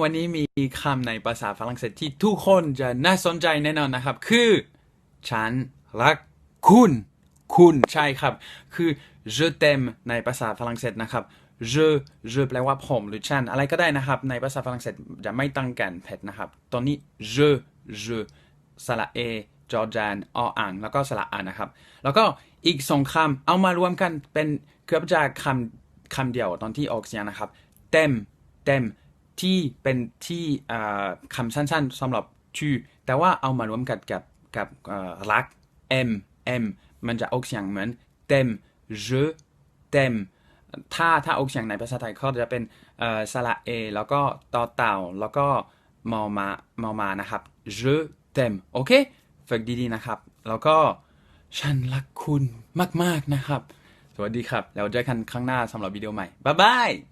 วันนี้มีคำในภาษาฝรั่งเศสที่ทุกคนจะน่าสนใจแน่นอนนะครับ คือ ฉันรักคุณ คุณใช่ครับ คือ je t'aime ในภาษาฝรั่งเศสนะครับ je je แปลว่าผมหรือฉัน อะไรก็ได้นะครับ ในภาษาฝรั่งเศสจะไม่ตั้งกันเผ็ดนะครับ ตอนนี้ je je สระเอจอจานออ่างแล้วก็สระอานะครับ แล้วก็อีกสองคำเอามารวมกันเป็นเกือบจะคำคำเดียวตอนที่ออกเสียงนะครับ เต็มเต็ม ที่เป็นที่คำสั้นๆสำหรับชื่อ แต่ว่าเอามารวมกันกับกับเอ่อรัก m m มันจะออกเสียงเหมือนเต็ม je เต็มถ้าถ้าออกเสียงในภาษาไทยก็จะเป็นสระเอแล้วก็ต่อเต่าแล้วก็มอมามอมานะครับ je t'aime โอเคฝึกดีๆนะครับ แล้วก็ฉันรักคุณมากๆนะครับ สวัสดีครับ แล้วเจอกันครั้งหน้าสำหรับวิดีโอใหม่ บ๊ายบาย